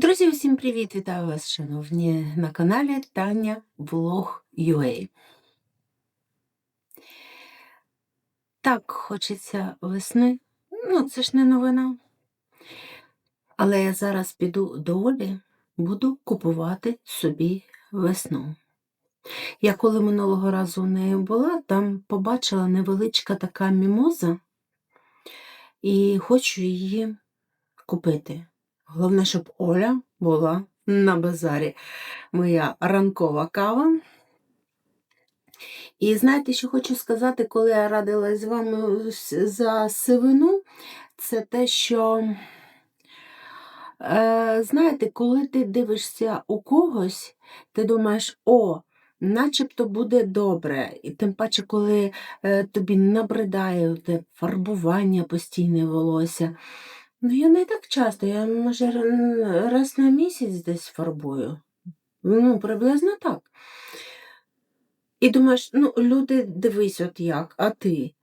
Друзі, усім привіт! Вітаю вас, шановні, на каналі Таня Влог UA. Так, хочеться весни. Ну, це ж не новина. Але я зараз піду до Олі, буду купувати собі весну. Я коли минулого разу у неї була, там побачила невеличка така мімоза і хочу її купити. Головне, щоб Оля була на базарі. Моя ранкова кава. І знаєте, що хочу сказати, коли я радилась з вами за сивину, це те, що, е, знаєте, коли ти дивишся у когось, ти думаєш, о, начебто буде добре. І тим паче, коли е, тобі набридає те фарбування постійне волосся. Ну, я не так часто, я, може, раз на місяць десь фарбую. Ну, приблизно так. І думаєш, ну, люди, дивись, от як, а ти.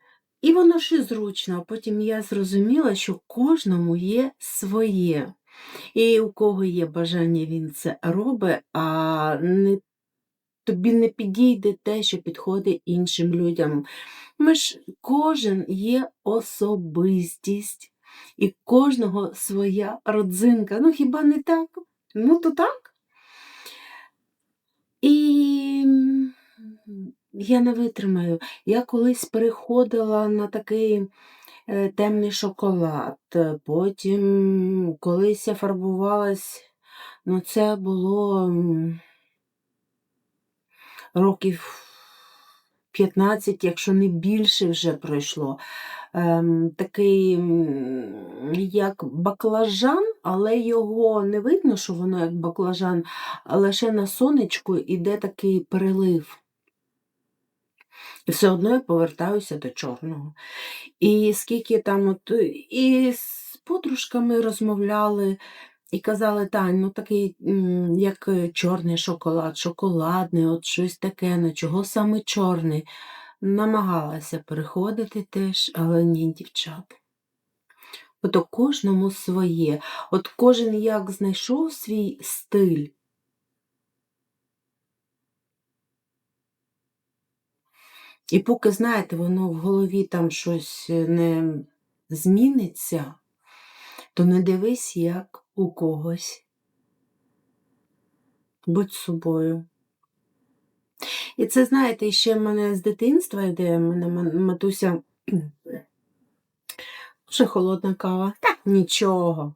І воно і зручно. А потім я зрозуміла, що кожному є своє. І у кого є бажання, він це робить, а не, тобі не підійде те, що підходить іншим людям. Ми ж кожен є особистість, і кожного своя родзинка. Ну, хіба не так? Ну, то так. І я не витримаю. Я колись переходила на такий е, темний шоколад. Потім колись я фарбувалась, ну це було років 15, якщо не більше вже пройшло. Ем, такий, як баклажан, але його не видно, що воно як баклажан, лише на сонечку іде такий перелив. Все одно я повертаюся до чорного. І скільки там от, і з подружками розмовляли, і казали, Тань, ну такий, як е, чорний шоколад, шоколадний, от щось таке, ну чого саме чорний. Намагалася переходити теж, але ні, дівчата. Ото кожному своє. От кожен як знайшов свій стиль. І поки, знаєте, воно в голові там щось е, не зміниться, то не дивись, як у когось. Будь собою. І це, знаєте, ще в мене з дитинства йде, в мене матуся вже холодна кава. Та нічого.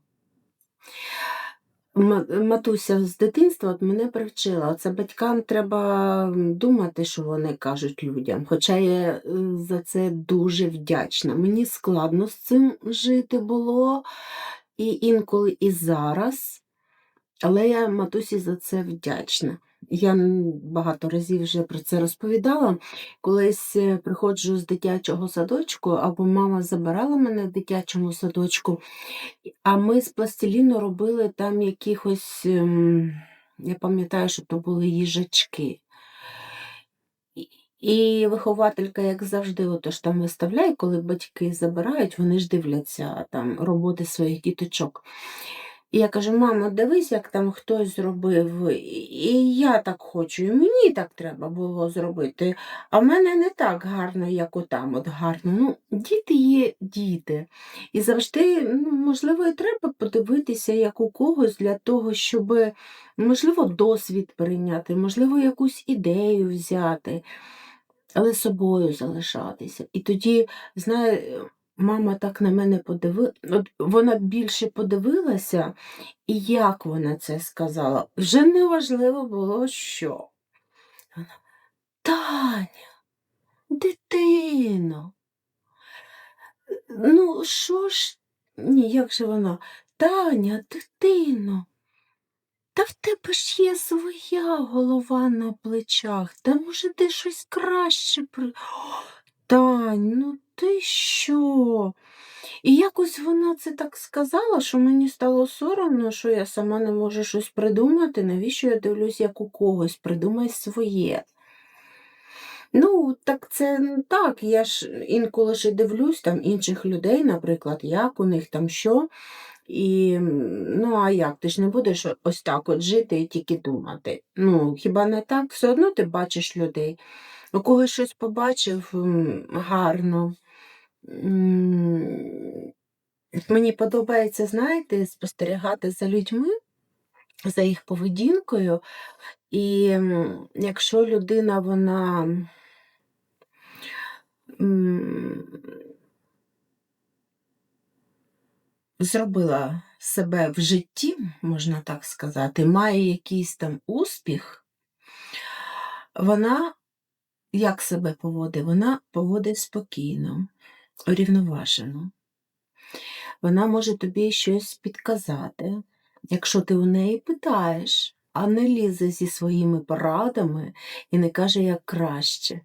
Матуся з дитинства от мене привчила. Це батькам треба думати, що вони кажуть людям. Хоча я е, за це дуже вдячна. Мені складно з цим жити було, і інколи і зараз, але я матусі за це вдячна. Я багато разів вже про це розповідала. Колись е, приходжу з дитячого садочку, або мама забирала мене в дитячому садочку, а ми з пластиліну робили там якихось, ем, я пам'ятаю, що то були їжачки. І- вихователька, як завжди, отож там виставляє, коли батьки забирають, вони ж дивляться там роботи своїх діточок. І я кажу, мамо, дивись, як там хтось зробив, і я так хочу, і мені так треба було зробити. А в мене не так гарно, як отам от гарно. Ну, діти є діти. І завжди, ну, можливо, і треба подивитися, як у когось для того, щоб, можливо, досвід прийняти, можливо, якусь ідею взяти, але собою залишатися. І тоді, знає, мама так на мене подивилася, вона більше подивилася, і як вона це сказала, вже не важливо було що. Вона, Таня, дитино, ну що ж, ні, як же вона? Таня, дитино, та в тебе ж є своя голова на плечах, та може ти щось краще при. Тань, ну ти що? І якось вона це так сказала, що мені стало соромно, що я сама не можу щось придумати, навіщо я дивлюсь, як у когось, придумай своє. Ну, так це так, я ж інколи ж дивлюсь там інших людей, наприклад, як у них там що. І ну, а як? Ти ж не будеш ось так от жити і тільки думати. Ну, хіба не так? Все одно ти бачиш людей. У когось щось побачив гарно. Мені подобається, знаєте, спостерігати за людьми, за їх поведінкою. І якщо людина, вона зробила себе в житті, можна так сказати, має якийсь там успіх, вона як себе поводить? Вона поводить спокійно, урівноважено. Вона може тобі щось підказати, якщо ти у неї питаєш, а не лізе зі своїми порадами і не каже, як краще.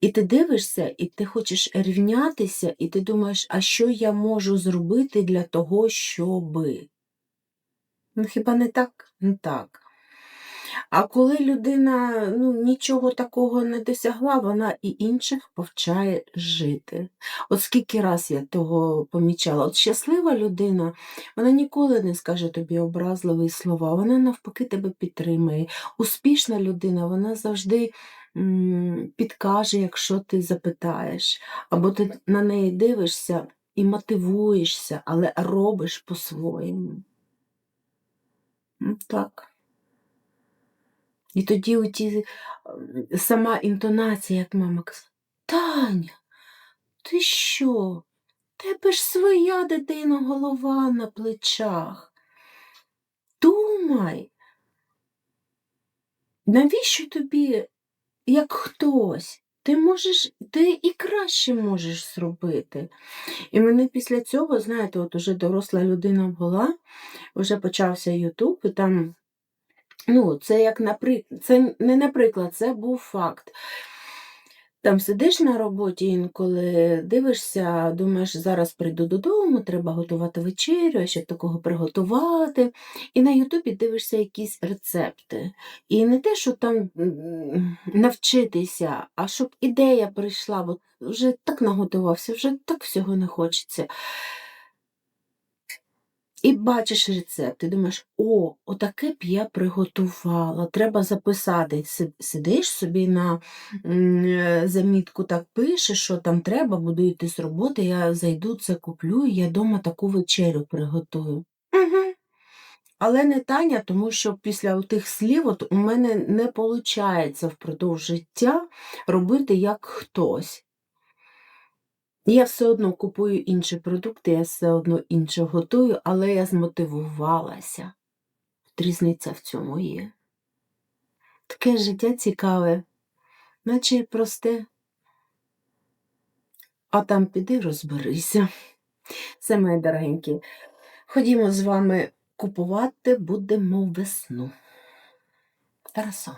І ти дивишся, і ти хочеш рівнятися, і ти думаєш, а що я можу зробити для того, щоби? Ну, хіба не так? Не так. А коли людина ну, нічого такого не досягла, вона і інших повчає жити. От скільки раз я того помічала. От щаслива людина, вона ніколи не скаже тобі образливі слова, вона навпаки тебе підтримує. Успішна людина, вона завжди підкаже, якщо ти запитаєш, або ти на неї дивишся і мотивуєшся, але робиш по-своєму. Ну, Так. І тоді оті, сама інтонація, як мама казала, Таня, ти що? Тебе ж своя дитина голова на плечах. Думай, навіщо тобі, як хтось? Ти можеш, ти і краще можеш зробити. І мене після цього, знаєте, от уже доросла людина була, вже почався Ютуб, і там Ну, це як наприклад, це не наприклад, це був факт. Там сидиш на роботі інколи, дивишся, думаєш, зараз прийду додому, треба готувати вечерю, а ще такого приготувати. І на Ютубі дивишся якісь рецепти. І не те, що там навчитися, а щоб ідея прийшла, бо вже так наготувався, вже так всього не хочеться. І бачиш рецепт, і думаєш, о, отаке б я приготувала, треба записати. Сидиш собі на е, замітку, так пишеш, що там треба, буду йти з роботи, я зайду, це куплю, і я вдома таку вечерю приготую. Угу. Але не Таня, тому що після тих слів от у мене не виходить впродовж життя робити як хтось. Я все одно купую інші продукти, я все одно інше готую, але я змотивувалася. От Різниця в цьому є. Таке життя цікаве, наче й просте. А там піди розберися. Все, мої дорогенькі. Ходімо з вами купувати будемо весну. Разом.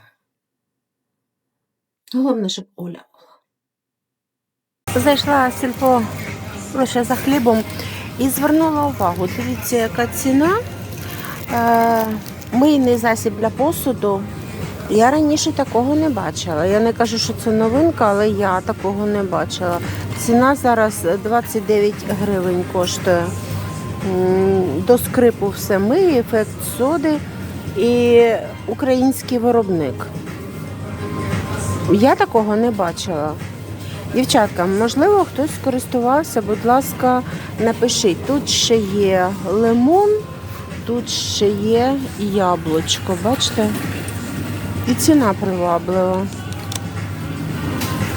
Головне, щоб Оля була. Зайшла сільпо лише за хлібом і звернула увагу. Дивіться, яка ціна. Е, мийний засіб для посуду. Я раніше такого не бачила. Я не кажу, що це новинка, але я такого не бачила. Ціна зараз 29 гривень коштує. До скрипу все миє, ефект соди і український виробник. Я такого не бачила. Дівчатка, можливо, хтось скористувався, будь ласка, напишіть. Тут ще є лимон, тут ще є яблучко, бачите? І ціна приваблива.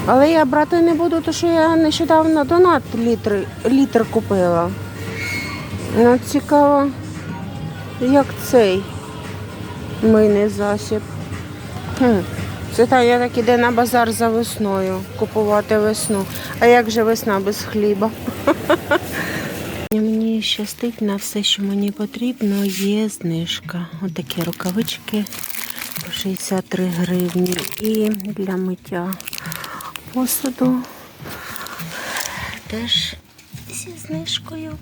Але я брати не буду, тому що я нещодавно донат літр, літр купила. Ну, цікаво, як цей мийний засіб. Хм. Це та я так іде на базар за весною купувати весну. А як же весна без хліба? Мені щастить на все, що мені потрібно, є знижка. Отакі рукавички по 63 гривні. І для миття посуду теж зі знижкою.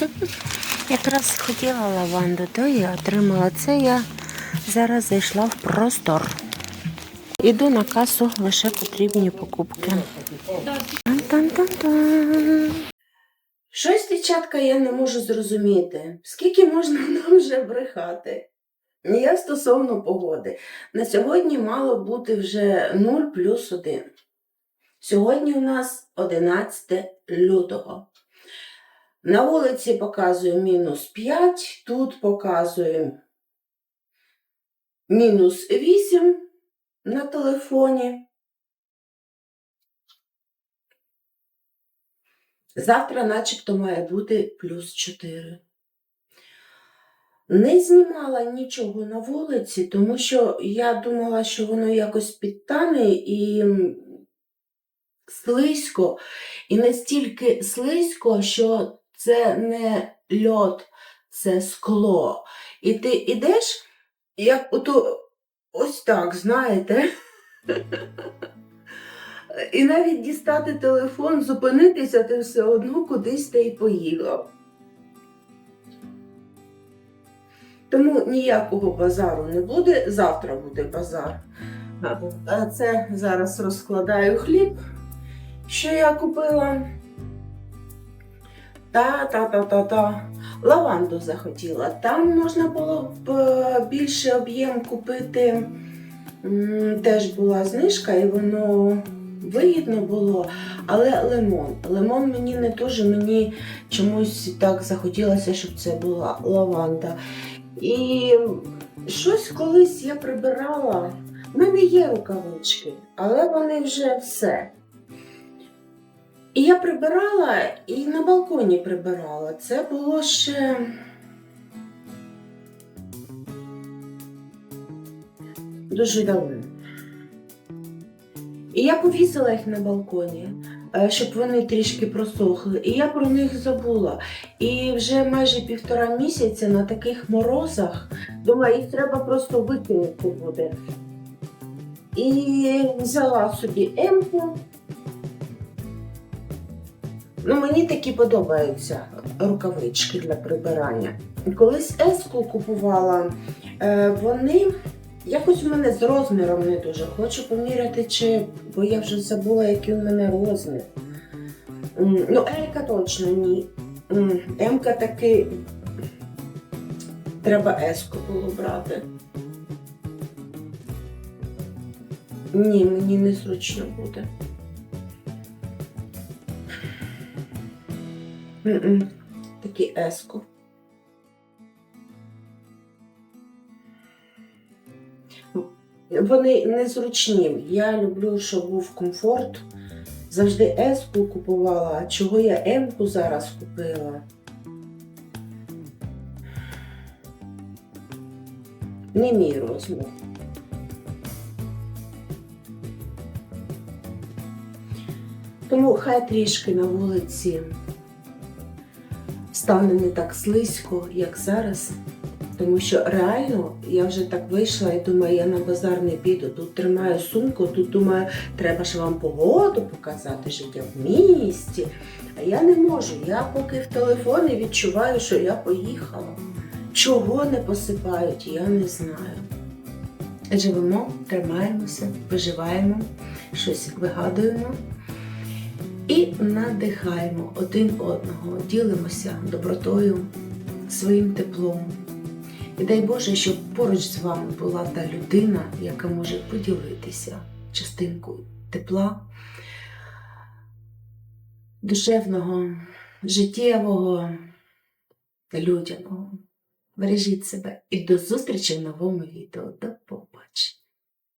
Якраз хотіла лаванду, то я отримала це. Я зараз зайшла в простор. Іду на касу, лише потрібні покупки. Тан-тан-тан-тан. Щось дівчатка, я не можу зрозуміти, скільки можна нам вже брехати. Я стосовно погоди. На сьогодні мало бути вже 0 плюс 1. Сьогодні у нас 11 лютого. На вулиці показую мінус 5, тут показую мінус 8 на телефоні. Завтра, начебто, має бути плюс 4. Не знімала нічого на вулиці, тому що я думала, що воно якось підтане і слизько, і настільки слизько, що це не льод, це скло. І ти йдеш, як ото ось так, знаєте. І навіть дістати телефон, зупинитися, ти все одно кудись ти і поїхав. Тому ніякого базару не буде, завтра буде базар. А це зараз розкладаю хліб, що я купила. Та-та-та-та-та. Лаванду захотіла. Там можна було б е, більше об'єм купити. Теж була знижка, і воно вигідно було. Але лимон. Лимон мені не дуже, мені чомусь так захотілося, щоб це була лаванда. І щось колись я прибирала. В мене є рукавички, але вони вже все. І я прибирала і на балконі прибирала. Це було ще. Дуже давно. І я повісила їх на балконі, е, щоб вони трішки просохли. І я про них забула. І вже майже півтора місяця на таких морозах, думаю, їх треба просто викинути буде. І взяла собі емку. Ну, мені такі подобаються рукавички для прибирання. Колись еску купувала, е, вони якось у мене з розміром не дуже. Хочу поміряти, чи, бо я вже забула, який у мене розмір. Ну, Елька точно ні. Емка таки треба еску було брати. Ні, мені не зручно буде. Такі еску. Вони незручні. Я люблю, щоб був комфорт. Завжди еску купувала, а чого я емку зараз купила. Не мій розмір. Тому хай трішки на вулиці стане не так слизько, як зараз. Тому що реально я вже так вийшла і думаю, я на базар не піду. Тут тримаю сумку, тут думаю, треба ж вам погоду показати, життя в місті. А я не можу. Я поки в телефоні відчуваю, що я поїхала. Чого не посипають, я не знаю. Живемо, тримаємося, виживаємо, щось вигадуємо і надихаємо один одного, ділимося добротою, своїм теплом. І дай Боже, щоб поруч з вами була та людина, яка може поділитися частинкою тепла, душевного, життєвого, людяного. Бережіть себе і до зустрічі в новому відео. До побачення!